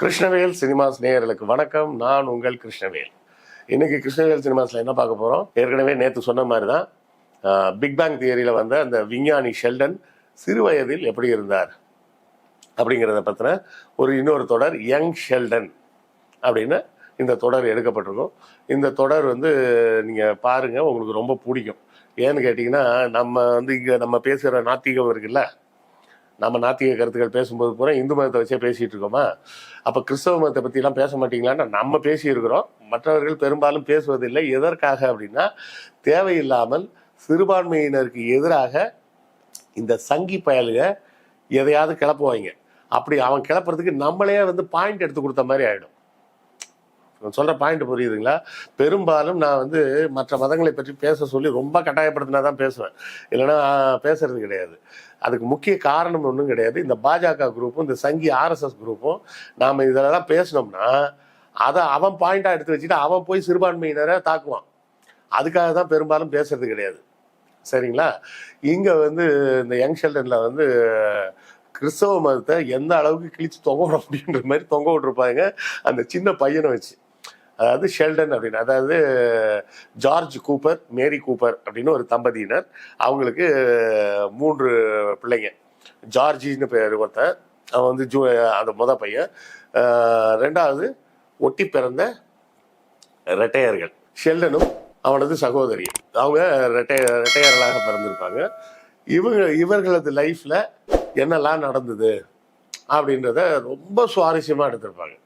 Krishnavel cinemas நேயர்களுக்கு வணக்கம். நான் உங்கள் கிருஷ்ணவேல். இன்னைக்கு கிருஷ்ணவேல் சினிமாஸ்ல என்ன பார்க்க போறோம்? ஏற்கனவே நேற்று சொன்ன மாதிரி தான் பிக் பேங் தியரியில வந்த அந்த விஞ்ஞானி ஷெல்டன் சிறு வயதில் எப்படி இருந்தார்? அப்படிங்கிறத பற்றின ஒரு இன்னொரு தொடர் யங் ஷெல்டன் அப்படின்னு இந்த தொடர் எடுக்கப்பட்டிருக்கும். இந்த தொடர் வந்து நீங்கள் பாருங்க உங்களுக்கு ரொம்ப பிடிக்கும். ஏன்னு கேட்டிங்கன்னா நம்ம வந்து இங்கே நம்ம பேசுகிற நாத்திகம் இருக்குல்ல நம்ம நாத்திக கருத்துக்கள் பேசும்போது பூரா இந்து மதத்தை வச்சே பேசிகிட்டு இருக்கோமா? அப்போ கிறிஸ்தவ மதத்தை பற்றிலாம் பேச மாட்டீங்களான்னு நம்ம பேசியிருக்கிறோம். மற்றவர்கள் பெரும்பாலும் பேசுவதில்லை. எதற்காக அப்படின்னா தேவையில்லாமல் சிறுபான்மையினருக்கு எதிராக இந்த சங்கி பயலுக எதையாவது கிளப்புவாங்க அப்படி அவன் கிளப்புறதுக்கு நம்மளே வந்து பாயிண்ட் எடுத்து கொடுத்த மாதிரி ஆகிடும் நான் சொல்ற பாயிண்ட் புரியுதுங்களா? பெரும்பாலும் நான் வந்து மற்ற மதங்களை பற்றி பேச சொல்லி ரொம்ப கட்டாயப்படுத்தினா தான் பேசுவேன். இல்லைன்னா பேசுறது கிடையாது. அதுக்கு முக்கிய காரணம் ஒன்றும் கிடையாது. இந்த பாஜக குரூப்பும் இந்த சங்கி ஆர்எஸ்எஸ் குரூப்பும் நாம் இதெல்லாம் பேசினோம்னா அதை அவன் பாயிண்டாக எடுத்து வச்சுட்டு அவன் போய் சிறுபான்மையினரை தாக்குவான். அதுக்காக தான் பெரும்பாலும் பேசுறது கிடையாது. சரிங்களா? இங்கே வந்து இந்த யங் ஷெல்டனில் வந்து கிறிஸ்தவ மதத்தை எந்த அளவுக்கு கிழிச்சு தொங்க விட முடியுன்ற மாதிரி தொங்க விட்டுருப்பாங்க அந்த சின்ன பையனை வச்சு. அதாவது ஷெல்டன் அப்படின்னு அதாவது ஜார்ஜ் கூப்பர் மேரி கூப்பர் அப்படின்னு ஒரு தம்பதியினர். அவங்களுக்கு மூன்று பிள்ளைங்க. ஜார்ஜின்னு பேர் ஒருத்தன் அவன் வந்து ஜூ அந்த முத பையன். ரெண்டாவது ஒட்டி பிறந்த ரெட்டையர்கள். ஷெல்டனும் அவனது சகோதரி. அவங்க ரெட்டை ரெட்டையர்களாக பிறந்திருப்பாங்க. இவங்க இவர்களது லைஃப்பில் என்னெல்லாம் நடந்தது அப்படின்றத ரொம்ப சுவாரஸ்யமாக எடுத்திருப்பாங்க.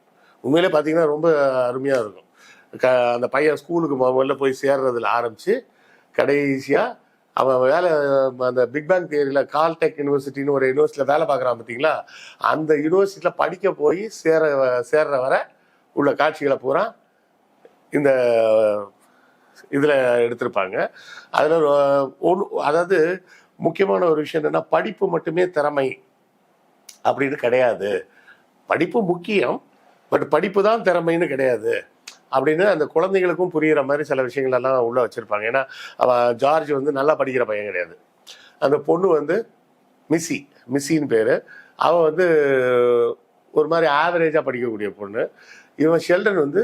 உண்மையிலே பார்த்தீங்கன்னா ரொம்ப அருமையாக இருக்கும். க அந்த பையன் ஸ்கூலுக்கு முதல்ல போய் சேர்றதுல ஆரம்பித்து கடைசியாக அவன் வேலை அந்த பிக் பேங் தியரியில் கால்டெக் யூனிவர்சிட்டின்னு ஒரு யூனிவர்சிட்டியில் வேலை பார்க்குறான் பார்த்தீங்களா? அந்த யூனிவர்சிட்டியில் படிக்க போய் சேர சேர்ற வர உள்ள காட்சிகளை பூரா இந்த இதில் எடுத்திருப்பாங்க. அதில் ஒன்று அதாவது முக்கியமான ஒரு விஷயம் என்னன்னா படிப்பு மட்டுமே திறமை அப்படின்னு கிடையாது. படிப்பு முக்கியம் பட் படிப்பு தான் திறமைன்னு கிடையாது. அப்படின்னு அந்த குழந்தைகளுக்கும் புரிகிற மாதிரி சில விஷயங்கள் எல்லாம் உள்ள வச்சிருப்பாங்க. ஏன்னா அவள் ஜார்ஜ் வந்து நல்லா படிக்கிற பையன் கிடையாது. அந்த பொண்ணு வந்து மிஸ்ஸி மிஸ்ஸின்னு பேர். அவள் வந்து ஒரு மாதிரி ஆவரேஜாக படிக்கக்கூடிய பொண்ணு. இவன் ஷெல்டன் வந்து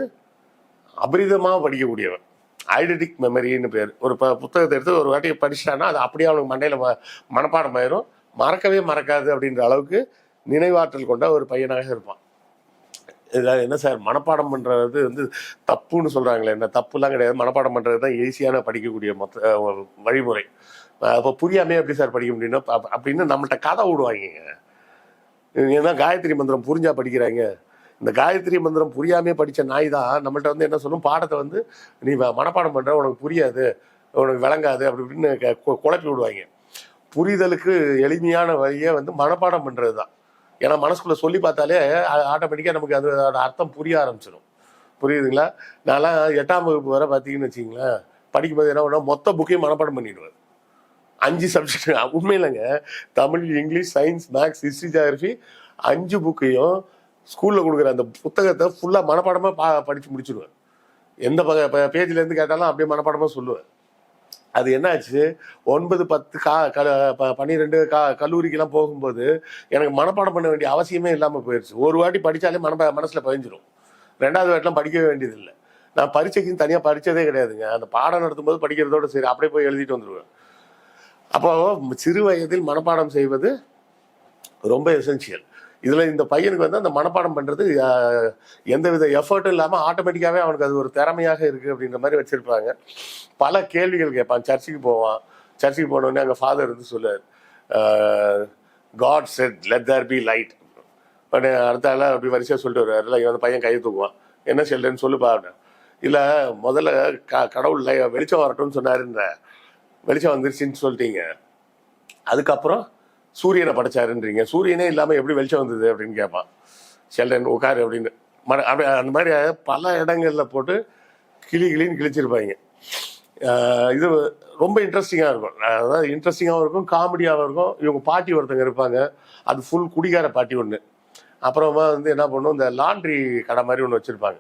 அபரிதமாக படிக்கக்கூடியவன். ஐடென்டிக் மெமரின்னு பேர். ஒரு ப புத்தகத்தை எடுத்து ஒரு வாட்டி படிச்சிட்டான்னா அது அப்படியே அவனுக்கு மண்டையில் ம மனப்பாடம் ஆயிரும். மறக்கவே மறக்காது அப்படின்ற அளவுக்கு நினைவாற்றல் கொண்ட ஒரு பையனாக இருப்பான். இதில் என்ன சார் மனப்பாடம் பண்ணுறது வந்து தப்புன்னு சொல்கிறாங்களே என்ன தப்புலாம் கிடையாது. மனப்பாடம் பண்ணுறது தான் ஈஸியான படிக்கக்கூடிய மொத்த வழிமுறை. அப்போ புரியாமே எப்படி சார் படிக்க முடியும்னா அப்படின்னு நம்மள்ட்ட கதை விடுவாங்க. ஏன்னா காயத்ரி மந்திரம் புரிஞ்சா படிக்கிறாங்க? இந்த காயத்ரி மந்திரம் புரியாமே படித்த நாய் தான் நம்மள்ட்ட வந்து என்ன சொல்லும்? பாடத்தை வந்து நீ மனப்பாடம் பண்ணுற உனக்கு புரியாது உனக்கு விளங்காது அப்படி இப்படின்னு குழப்பி விடுவாங்க. புரிதலுக்கு எளிமையான வழியே வந்து மனப்பாடம் பண்ணுறது தான். ஏன்னா மனசுக்குள்ள சொல்லி பார்த்தாலே ஆட்டோமேட்டிக்காக நமக்கு அது அதோட அர்த்தம் புரிய ஆரம்பிச்சிடும் புரியுதுங்களா? நான்லாம் எட்டாம் வகுப்பு வரை பார்த்தீங்கன்னு வச்சிங்களேன் படிக்கும்போது என்ன பண்ணுவேன் மொத்த புக்கையும் மனப்பாடம் பண்ணிடுவேன். அஞ்சு subject உண்மையிலங்க Tamil English science maths history geography அஞ்சு புக்கையும் ஸ்கூலில் கொடுக்குற அந்த புத்தகத்தை ஃபுல்லாக மனப்பாடமாக பா படித்து முடிச்சிடுவேன் எந்த ப பேஜ்லேருந்து கேட்டாலும் அப்படியே மனப்பாடமாக சொல்லுவேன். அது என்னாச்சு? ஒன்பது பத்து கா க ப- பன்னிரெண்டு கா கல்லூரிக்கெல்லாம் போகும்போது எனக்கு மனப்பாடம் பண்ண வேண்டிய அவசியமே இல்லாமல் போயிடுச்சு ஒரு வாட்டி படித்தாலே மன மனசில் பதிஞ்சிரும். ரெண்டாவது வாட்டிலாம் படிக்கவே வேண்டியதில்லை. நான் பரீட்சைக்குன்னு தனியாக படித்ததே கிடையாதுங்க. அந்த பாடம் நடத்தும்போது படிக்கிறதோட சரி அப்படியே போய் எழுதிட்டு வந்துடுவேன் அப்போ சிறு வயதில் மனப்பாடம் செய்வது ரொம்ப எசென்சியல் இதில் இந்த பையனுக்கு வந்து அந்த மனப்பாடம் பண்ணுறது எந்தவித எஃபர்ட்டும் இல்லாமல் ஆட்டோமேட்டிக்காகவே அவனுக்கு அது ஒரு திறமையாக இருக்குது அப்படின்ற மாதிரி வச்சுருப்பாங்க. பல கேள்விகள் கேட்பான். சர்ச்சுக்கு போவான். சர்ச்சுக்கு போனோடனே அங்கே ஃபாதர் வந்து சொல்லுவார் God said let there be light உடனே அடுத்த ஆள் அப்படி வரிசையாக சொல்லிட்டு வருவார். இல்லை அந்த பையன் கையை தூக்குவான். என்ன சொல்றேன்னு சொல்லுப்பா அப்படின்னு. இல்லை முதல்ல க கடவுள் வெளிச்சம் வரட்டும்னு சொன்னாருன்ற. வெளிச்சம் வந்துருச்சுன்னு சொல்லிட்டீங்க. அதுக்கப்புறம் சூரியனை படைச்சாருன்றீங்க. சூரியனே இல்லாமல் எப்படி வெளிச்சம் வந்தது அப்படின்னு கேட்பான் செல்டன் உட்காரு அப்படின்னு. மற- அப்படி அந்த மாதிரி பல இடங்களில் போட்டு கிளி கிளின்னு கிழிச்சிருப்பாங்க. இது ரொம்ப இன்ட்ரெஸ்டிங்காக இருக்கும். அதாவது இன்ட்ரெஸ்டிங்காகவும் இருக்கும் காமெடியாகவும் இருக்கும். இவங்க பாட்டி ஒருத்தங்க இருப்பாங்க. அது ஃபுல் குடிகார பாட்டி ஒன்று அப்புறமா வந்து என்ன பண்ணும் இந்த லாண்ட்ரி கடை மாதிரி ஒன்று வச்சுருப்பாங்க.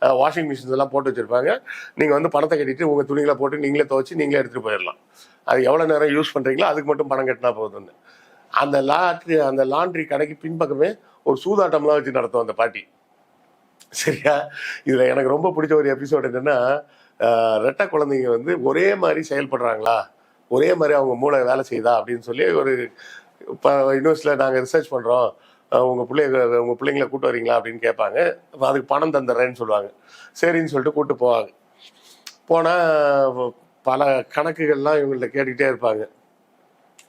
வாஷிங் மிஷின்ஸ் எல்லாம் போட்டு வச்சுருப்பாங்க. நீங்கள் வந்து பணத்தை கட்டிட்டு உங்கள் துணிகளை போட்டு நீங்களே துவைச்சி நீங்களே எடுத்துகிட்டு போயிடலாம். அது எவ்வளோ நேரம் யூஸ் பண்ணுறீங்களோ அதுக்கு மட்டும் பணம் கட்டினா போதும்னு. அந்த லாட்ரி அந்த லாண்ட்ரி கடைக்கு பின்பக்கமே ஒரு சூதாட்டம்லாம் வச்சு நடத்தும் அந்த பாட்டி. சரியா? இதில் எனக்கு ரொம்ப பிடிச்ச ஒரு எபிசோடு என்னென்னா ரெட்டை குழந்தைங்க வந்து ஒரே மாதிரி செயல்படுறாங்களா? ஒரே மாதிரி அவங்க மூளை வேலை செய்யுதா? அப்படின்னு சொல்லி ஒரு இப்போ யூனிவர்சிட்டியில் நாங்கள் ரிசர்ச் பண்ணுறோம் உங்கள் பிள்ளைங்க உங்கள் பிள்ளைங்கள கூப்பிட்டு வரீங்களா? அப்படின்னு கேட்பாங்க. அதுக்கு பணம் தந்துடுறேன்னு சொல்லுவாங்க. சரின்னு சொல்லிட்டு கூப்பிட்டு போவாங்க. போனால் பல கணக்குகள்லாம் இவங்கள்ட்ட கேட்டுக்கிட்டே இருப்பாங்க.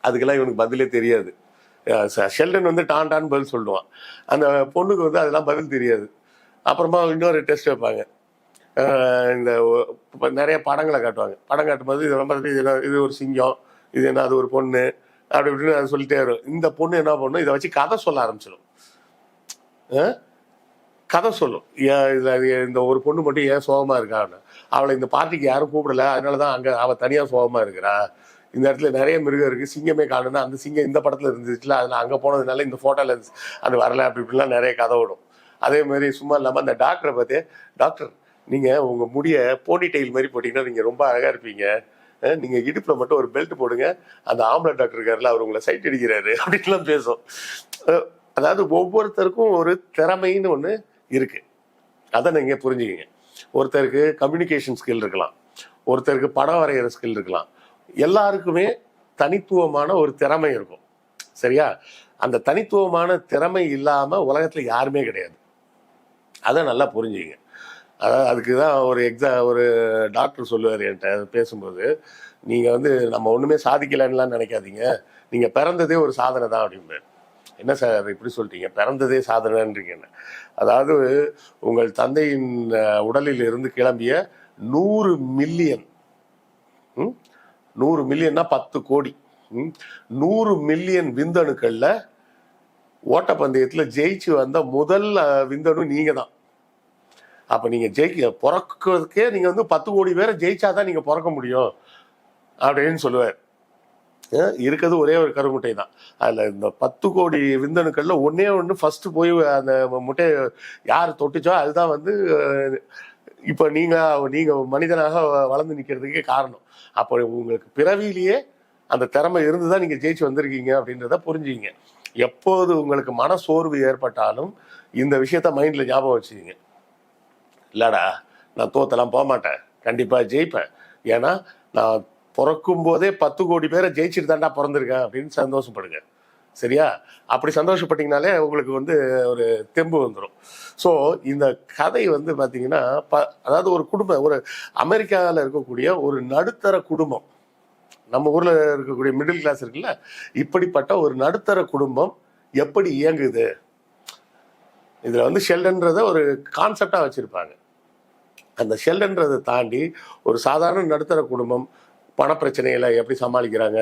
அதுக்கெல்லாம் இவனுக்கு பதிலே தெரியாது. ஷெல்டன் வந்து டான் டான் பதில் சொல்லுவான். அந்த பொண்ணுக்கு வந்து அதெல்லாம் பதில் தெரியாது. அப்புறமா இன்னொரு டெஸ்ட் வைப்பாங்க. இந்த நிறைய படங்களை காட்டுவாங்க. படம் காட்டும்போது இதெல்லாம் பார்த்துட்டு இது இது ஒரு சிங்கம் இது என்ன அது ஒரு பொண்ணு அப்படி இப்படின்னு அதை சொல்லிட்டே வரும். இந்த பொண்ணு என்ன பண்ணும்? இதை வச்சு கதை சொல்ல ஆரம்பிச்சிடும் கதை சொல்லும். ஏன் இது இந்த ஒரு பொண்ணு மட்டும் ஏன் சோகமா இருக்கான்னு அவளை இந்த பார்ட்டிக்கு யாரும் கூப்பிடல. அதனால தான் அங்கே அவள் தனியாக சோகமா இருக்கிறா. இந்த இடத்துல நிறைய மிருகம் இருக்கு. சிங்கமே காணுன்னா அந்த சிங்கம் இந்த படத்துல இருந்துச்சுல அதுல அங்க போனதுனால இந்த போட்டோல அது வரல அப்படி இப்படிலாம் நிறைய கதை விடும் அதே மாதிரி சும்மா இல்லாம அந்த டாக்டரை பார்த்து டாக்டர் நீங்க உங்க முடிய போனி டெயில் மாதிரி போட்டீங்கன்னா நீங்க ரொம்ப அழகா இருப்பீங்க. அஹ் நீங்க இடுப்புல மட்டும் ஒரு பெல்ட் போடுங்க. அந்த ஆம்பளை டாக்டர் இருக்காருல அவர் உங்களை சைட் அடிக்கிறாரு. அப்படின்லாம் பேசும். அதாவது ஒவ்வொருத்தருக்கும் ஒரு திறமைன்னு ஒண்ணு இருக்கு. அதை நீங்க புரிஞ்சுக்கிங்க. ஒருத்தருக்கு கம்யூனிகேஷன் ஸ்கில் இருக்கலாம். ஒருத்தருக்கு படம் வரைகிற ஸ்கில் இருக்கலாம். எல்லாருக்குமே தனித்துவமான ஒரு திறமை இருக்கும். சரியா? அந்த தனித்துவமான திறமை இல்லாமல் உலகத்தில் யாருமே கிடையாது. அதை நல்லா புரிஞ்சுங்க. அதாவது அதுக்கு தான் ஒரு எக்ஸா ஒரு டாக்டர் சொல்லுவார் என்கிட்ட பேசும்போது நீங்கள் வந்து நம்ம ஒன்றுமே சாதிக்கலைன்னுலாம் நினைக்காதீங்க. நீங்கள் பிறந்ததே ஒரு சாதனை தான் அப்படிம்பாரு. என்ன சார் இப்படி சொல்லிட்டீங்க பிறந்ததே சாதனைன்றீங்க அதாவது உங்கள் தந்தையின் உடலில் இருந்து கிளம்பிய நூறு மில்லியன் ம்? நூறு மில்லியன்னா பத்து கோடி. ம்? நூறு மில்லியன் விந்தணுக்கள்ல ஓட்டப்பந்தயத்தில் ஜெயிச்சு வந்த முதல் விந்தணு நீங்க தான் அப்ப நீங்க ஜெயிக்க பிறக்கிறதுக்கே நீங்க வந்து பத்து கோடி பேரை ஜெயிச்சாதான் நீங்க பிறக்க முடியும். அப்படின்னு சொல்லுவார். இருக்கிறது ஒரே ஒரு கருமுட்டை தான் அதில் இந்த பத்து கோடி விந்தணுக்களில் ஒன்றே ஒன்று ஃபஸ்ட்டு போய் அந்த முட்டையை யார் தொட்டுச்சோ அதுதான் வந்து இப்போ நீங்கள் நீங்கள் மனிதனாக வளர்ந்து நிற்கிறதுக்கே காரணம். அப்போ உங்களுக்கு பிறவியிலேயே அந்த திறமை இருந்து தான் நீங்கள் ஜெயிச்சு வந்திருக்கீங்க அப்படின்றத புரிஞ்சுங்க எப்போது உங்களுக்கு மன சோர்வு ஏற்பட்டாலும் இந்த விஷயத்த மைண்டில் ஞாபகம் வச்சுக்கிங்க. இல்லடா நான் தோத்தெல்லாம் போக மாட்டேன் கண்டிப்பாக ஜெயிப்பேன். ஏன்னா நான் பிறக்கும் போதே பத்து கோடி பேரை ஜெயிச்சுட்டு தாண்டா பிறந்திருக்கேன் அப்படின்னு சந்தோஷப்படுங்க. சரியா? அப்படி சந்தோஷப்பட்டீங்கனாலே உங்களுக்கு வந்து ஒரு தெம்பு வந்துடும் ஸோ இந்த கதை வந்து பார்த்தீங்கன்னா ப அதாவது ஒரு குடும்பம் ஒரு அமெரிக்காவில் இருக்கக்கூடிய ஒரு நடுத்தர குடும்பம். நம்ம ஊரில் இருக்கக்கூடிய மிடில் கிளாஸ் இருக்குல்ல இப்படிப்பட்ட ஒரு நடுத்தர குடும்பம் எப்படி இயங்குது? இதில் வந்து ஷெல்டன்றத ஒரு கான்செப்டாக வச்சுருப்பாங்க. அந்த ஷெல்டன்றதை தாண்டி ஒரு சாதாரண நடுத்தர குடும்பம் பணப்பிரச்சனைகளை எப்படி சமாளிக்கிறாங்க?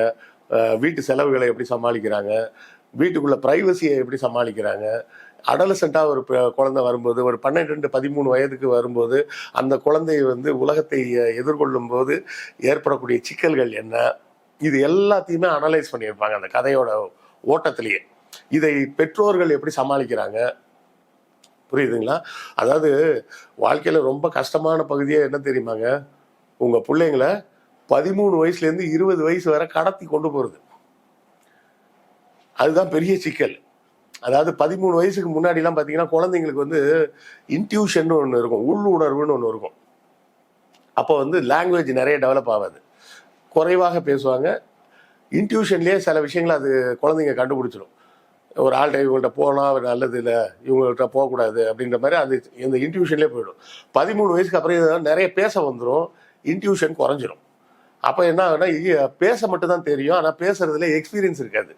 வீட்டு செலவுகளை எப்படி சமாளிக்கிறாங்க? வீட்டுக்குள்ள பிரைவசியை எப்படி சமாளிக்கிறாங்க? அடலசென்ட்டாக ஒரு ப- குழந்தை வரும்போது ஒரு பன்னெண்டு பதிமூணு வயதுக்கு வரும்போது அந்த குழந்தை வந்து உலகத்தை எதிர்கொள்ளும் போது ஏற்படக்கூடிய சிக்கல்கள் என்ன? இது எல்லாத்தையுமே அனலைஸ் பண்ணியிருப்பாங்க அந்த கதையோட ஓட்டத்திலேயே. இதை பெற்றோர்கள் எப்படி சமாளிக்கிறாங்க? புரியுதுங்களா? அதாவது வாழ்க்கையில் ரொம்ப கஷ்டமான பகுதியே என்ன தெரியுமாங்க? உங்கள் பிள்ளைங்களை பதிமூணு வயசுல இருந்து இருபது வயசு வரை கடத்தி கொண்டு போறது. அதுதான் பெரிய சிக்கல். அதாவது பதிமூணு வயசுக்கு முன்னாடிலாம் பார்த்தீங்கன்னா குழந்தைங்களுக்கு வந்து இன்ட்யூஷன் ஒன்று இருக்கும் உள்ளுணர்வுன்னு ஒன்று இருக்கும். அப்போ வந்து லாங்குவேஜ் நிறைய டெவலப் ஆகாது. குறைவாக பேசுவாங்க. இன்ட்யூஷன்லேயே சில விஷயங்களை அது குழந்தைங்க கண்டுபிடிச்சிடும் ஒரு ஆள்கிட்ட இவங்கள்ட்ட போனால் அவர் நல்லது இல்லை இவங்கள்ட்ட போகக்கூடாது அப்படின்ற மாதிரி அது இந்த இன்ட்யூஷன்லேயே போயிடும். பதிமூணு வயசுக்கு அப்புறம் நிறைய பேச வந்துடும் இன்ட்யூஷன் குறைஞ்சிரும். அப்போ என்ன ஆகுனா பேச மட்டும் தான் தெரியும். ஆனால் பேசுறதுல எக்ஸ்பீரியன்ஸ் இருக்காது.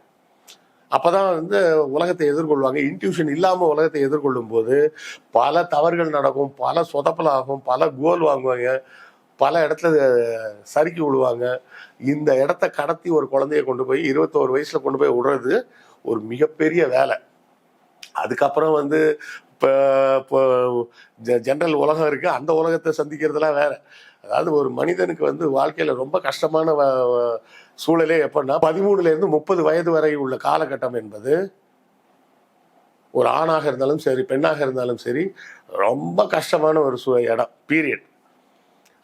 அப்போதான் வந்து உலகத்தை எதிர்கொள்வாங்க. இன்ட்யூஷன் இல்லாமல் உலகத்தை எதிர்கொள்ளும் போது பல தவறுகள் நடக்கும் பல சொதப்பலாகும் பல கோல் வாங்குவாங்க. பல இடத்துல சறுக்கி விழுவாங்க இந்த இடத்த கடத்தி ஒரு குழந்தைய கொண்டு போய் இருபத்தோரு வயசுல கொண்டு போய் விடுறது ஒரு மிகப்பெரிய வேலை. அதுக்கப்புறம் வந்து இப்போ ஜென்ரல் உலகம் இருக்கு. அந்த உலகத்தை சந்திக்கிறதுலாம் வேற. அதாவது ஒரு மனிதனுக்கு வந்து வாழ்க்கையில ரொம்ப கஷ்டமான வ- சூழலே எப்படின்னா பதிமூணுல இருந்து முப்பது வயது வரை உள்ள காலகட்டம் என்பது ஒரு ஆணாக இருந்தாலும் சரி பெண்ணாக இருந்தாலும் சரி ரொம்ப கஷ்டமான ஒரு சு இடம் பீரியட்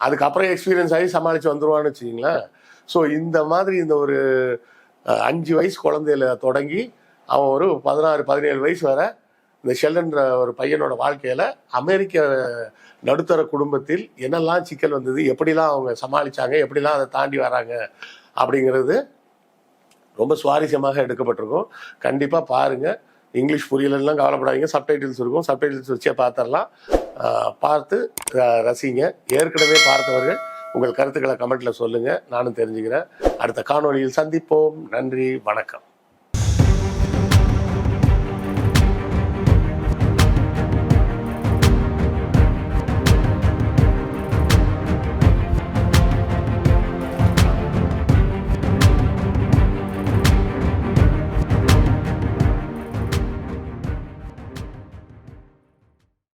அதுக்கப்புறம் எக்ஸ்பீரியன்ஸ் ஆகி சமாளித்து வந்துருவான்னு வச்சுக்கிங்களேன். ஸோ இந்த மாதிரி இந்த ஒரு அஞ்சு வயசு குழந்தையில தொடங்கி அவன் ஒரு பதினாறு பதினேழு வயசு வரை இந்த ஷெல்டன்ற ஒரு பையனோட வாழ்க்கையில அமெரிக்க நடுத்தர குடும்பத்தில் என்னெல்லாம் சிக்கல் வந்தது எப்படிலாம் அவங்க சமாளிச்சாங்க எப்படிலாம் அதை தாண்டி வராங்க அப்படிங்கிறது ரொம்ப சுவாரஸ்யமாக எடுக்கப்பட்டிருக்கும். கண்டிப்பாக பாருங்க. இங்கிலீஷ் புரியலன்னா கவலைப்படாதீங்க. சப்டைட்டில்ஸ் இருக்கும். சப்டைட்டில்ஸ் வச்சே பார்த்துடலாம் பார்த்து ரசிங்க. ஏற்கனவே பார்த்தவர்கள் உங்கள் கருத்துக்களை கமெண்ட்ல சொல்லுங்க. நானும் தெரிஞ்சுக்கிறேன். அடுத்த காணொளியில் சந்திப்போம். நன்றி. வணக்கம்.